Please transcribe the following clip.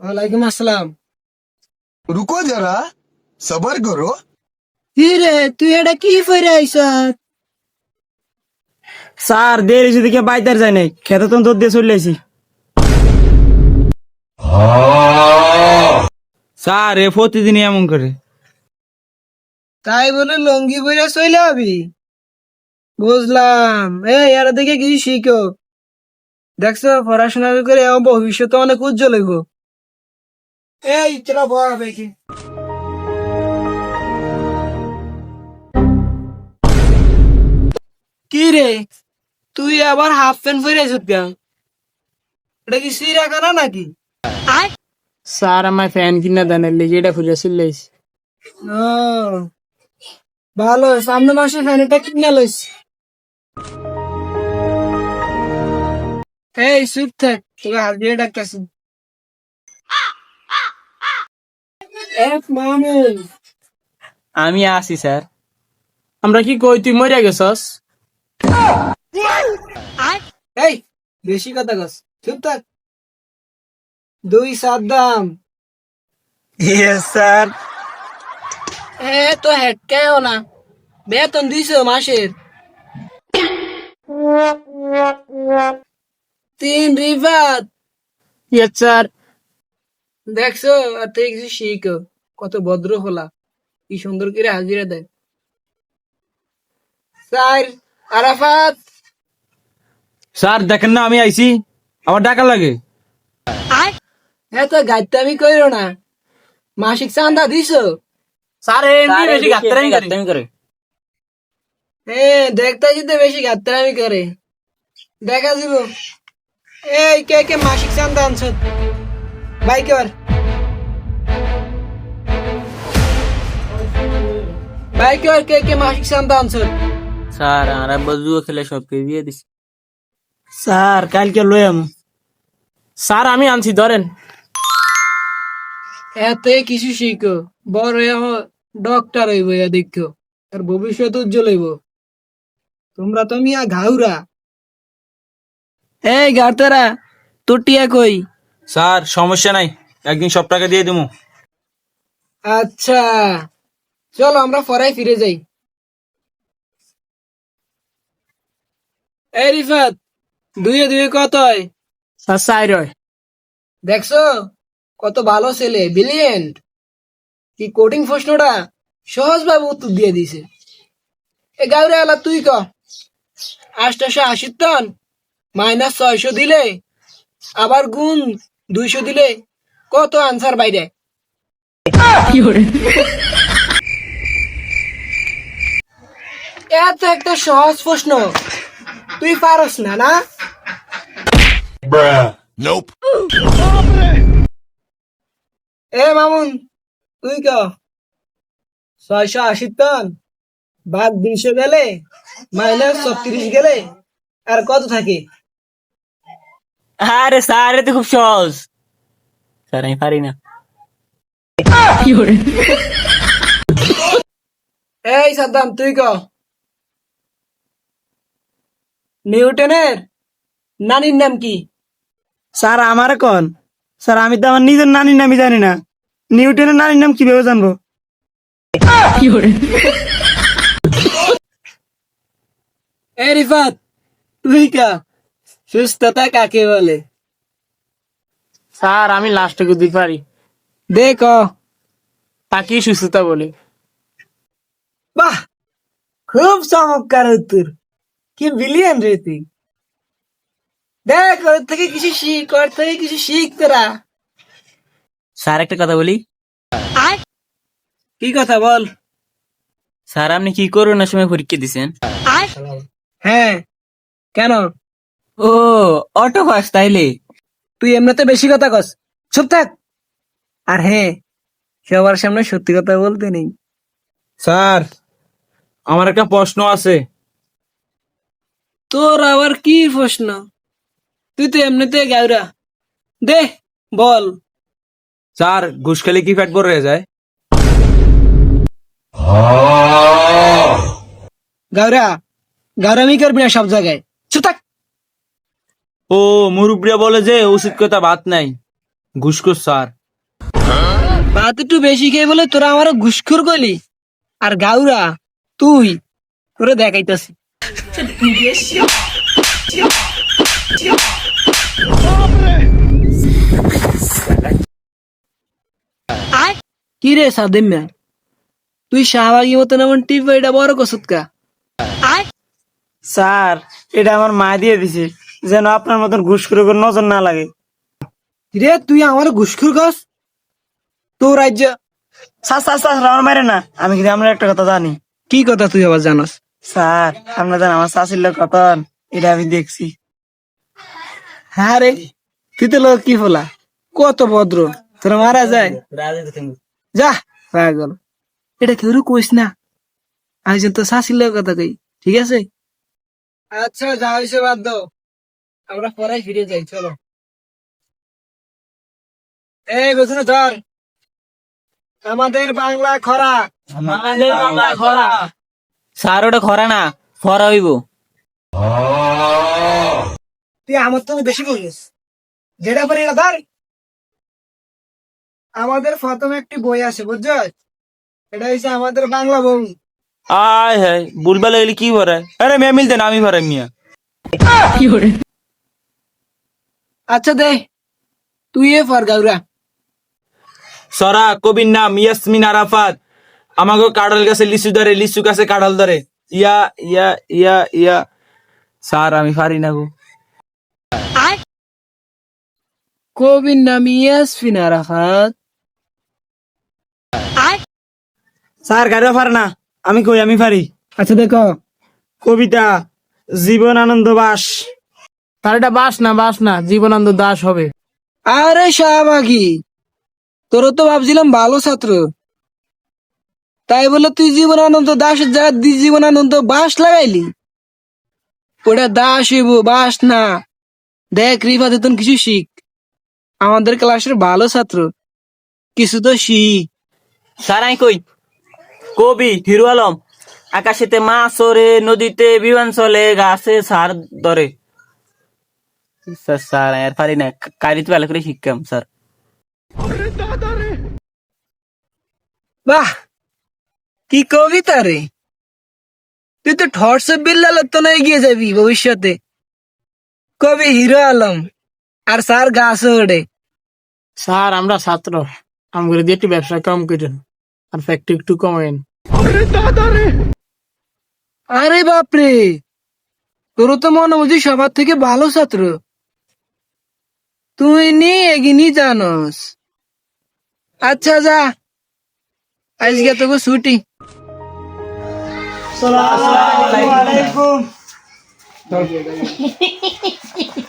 ওয়ালাইকুম আসসালাম। রুকো যারা সবার করো। কি রে তুই এটা কি ফেরে আইস স্যার দেরি যদি কে বাইতার যায় নাই খেতে তো তোর দিয়ে চলে আইছি। স্যার এ প্রতিদিন এমন করে। তাই বলে লঙ্গি বইরা চলে আবি? বুঝলাম। এ এরা দেখে কি শিখো? দেখছ পড়াশোনা করে আমার ভবিষ্যৎ অনেক উজ্জ্বল হইব। এই চলো বড় দেখি। কি রে? তুই আবার হাফ প্যান্ট পরে আছিস কেন? এটা কি সিরা কানা নাকি? স্যার আমার ফ্যান কিনা দেন লেগে এটা আইছি। ও ভালো সামনে মাসে ফ্যানটা কিনে লইস এই চুপ থাক তোকে হাত দিয়ে ডাকতেছি এক মামুন আমি আসি স্যার। আমরা কি কই তুই মরিয়া গেছস? এই বেশি কথা কস। চুপ থাক দুই সাদ্দাম ইয়েস স্যার এ তো হেটকেও না। বেতন দিছ মাসের। তিন রিফাত ইয়েস স্যার দেখছ আর তুই কিছু শিখো কত ভদ্র হলা। কি সুন্দর করে হাজিরা দেয়। স্যার আরাফাত। স্যার দেখেন না আমি আইছি। আমার টাকা লাগে। এত গাইতামি কইরো না। মাসিক চান্দা দিছো? স্যার এমনি বেশি গাত্তারামি করে। হ্যাঁ দেখতেছি তো বেশি গাত্তামি করে। দেখা দিব এই কে কে মাসিক চান্দা আনছ? বাই কর বাই কর কে কে মাসিক চান্দা আনছ? স্যার আর আব্বা জুয়া খেলে সবকে দিয়ে দিছি। স্যার কালকে লই আম। স্যার আমি আনছি ধরেন। এতে কিছু শিখো। বড় ডক্টর হইব দেখো আর ভবিষ্যৎ উজ্জ্বল হইব। তোমরা তো মিয়া ঘাউরা। এই গাড়তারা তোর টিয়া কই? স্যার সমস্যা নাই। একদিন সব টাকা দিয়ে দিমু। আচ্ছা চলো আমরা পরাই ফিরে যাই। এই রিফাত দুয়ে দুয়ে কত হয়? হয়। দেখছ? কত ভালো ছেলে ব্রিলিয়েন্ট কি কোডিং প্রশ্নটা সহজ ভাবে উত্তর দিয়ে দিছে এ গাউরে আলা তুই ক? আটশো আশি টন মাইনাস ছয়শো দিলে আবার গুণ দুইশো দিলে কত আনসার বাইরে? এত একটা সহজ প্রশ্ন তুই পারস না না? এ মামুন তুই ক? ছয়শো আশি টন ভাগ দুইশো গেলে মাইনাস ছত্রিশ গেলে আর কত থাকে? আরে স্যার এ তো খুব সহজ। স্যার আমি পারি না। এই সাদ্দাম তুই ক? নিউটনের নানির নাম কি? স্যার আমার কোন? স্যার আমি তো আমার নিজের নানির নামই জানি না। নিউটনের নানির নাম কীভাবে জানব? এই রিফাত তুই কা? সুস্থতা কাকে বলে? স্যার আমি লাস্টে দিতে পারি। দেখ। তাকে সুস্থতা বলে। বাহ! খুব চমৎকার উত্তর। কি বিলিয়ন রে তুই। দেখ ওর থেকে কিছু শিখ ওর থেকে কিছু শিখ তোরা। স্যার একটা কথা বলি? কি কথা বল? স্যার আপনি কি করোনার সময় পরীক্ষা দিছেন? হ্যাঁ। কেন? ও অটো পাস তাইলে। তুই এমনিতে বেশি কথা কস। চুপ থাক। আর হ্যাঁ সবার সামনে সত্যি কথা বলতে নেই। স্যার আমার একটা প্রশ্ন আছে। তোর আবার কি প্রশ্ন? তুই তো এমনিতে গাউরা। দে বল। স্যার ঘুষ খেলে কি ফ্যাট বড় হয়ে যায়? গাউরা গাউরামি করবি না সব জায়গায়। চুপ থাক। ও মুরুব্রিয়া বলে যে ওষুধ কথা ভাত নাই। ঘুষখোর স্যার। ভাত একটু বেশি খেয়ে বলে তোরা আমার ঘুষখোর করলি। আর গাউরা তুই তোরে দেখাইতাছি। কি রে সাদিম তুই শাহবাগি মতন এমন টিপ এটা বড় কসুত কা? স্যার এটা আমার মা দিয়ে দিছে। যেন আপনার মতন ঘুষ করে করে নজর না লাগে। রে তুই আমার ঘুষখোর কস তোর রাজ্য স্যার স্যার স্যার আমার মারে না। আমি কিন্তু আমরা একটা কথা জানি। কি কথা তুই আবার জানাস? স্যার আমরা জান আমার শাশির লোক কতন এটা আমি দেখছি। হ্যাঁ রে তুই তো লোক কি ফলা? কত ভদ্র। তোরা মারা যায়। যা পাগল। এটা কেউ কইস না? আমি তো শাসিলের কথা কই ঠিক আছে? আচ্ছা যা হয়েছে বাদ দাও। আমরা পরে ফিরে যাই চলো। এই গোছনে ধর। আমাদের বাংলা খরা। স্যার ওটা খরা না ফরা হইব। তুই আমার তো বেশি বলিস। যেটা পারি না ধর। আমাদের প্রথমে একটি বই আছে বুঝছ? এটা হচ্ছে আমাদের বাংলা বই। আয় হ্যাঁ বুলবা লাগলে কি ভরায়? আরে মেয়ে মিলতে না আমি ভরাই মিয়া। আচ্ছা দে তুই এ ফর গাউরা। সরা কবির নাম ইয়াসমিন আরাফাত। আমাকে কাডল গাছে লিচু ধরে লিচু গাছে কাডল ধরে। ইয়া ইয়া ইয়া ইয়া। স্যার আমি পারি না গো। কবির নাম ইয়াসফিন আরাফাত। স্যার গাড়িও পার না। আমি কই আমি পারি। আচ্ছা দেখো। কবিতা জীবন আনন্দ বাস। তার এটা বাস না বাস না জীবনানন্দ দাস হবে। আরে শাহবাগি তোর তো ভাবছিলাম ভালো ছাত্র। তাই বলে তুই জীবনানন্দ দাসের জায়গা দি জীবনানন্দ বাস লাগাইলি? ওটা দাস হইব বাস না। দেখ রিফা তুন কিছু শিখ। আমাদের ক্লাসের ভালো ছাত্র। কিছু তো শিখ। সারাই কই? কবি হিরো আলম। আকাশেতে মাছ ওরে নদীতে বিমান চলে গাছে সার ধরে। স্যার স্যার আর পারি না কারিতে ভালো করে শিখতাম স্যার বাহ কি কবিতা রে তুই তো ঠর্স বিল্লালতনে এগিয়ে যাবি ভবিষ্যতে কবি হিরো আলম আর স্যার গাছ ওড়ে স্যার আমরা ছাত্র আমাদের দিয়ে একটু ব্যবসা কম করেন আর ফ্যাক্টরি একটু কমেন আরে বাপরে তোর তো মনে বুঝি সবার থেকে ভালো ছাত্র তুই নি এগিনি জানস। আচ্ছা যা। আজকে তোকে ছুটি। আসসালামু আলাইকুম।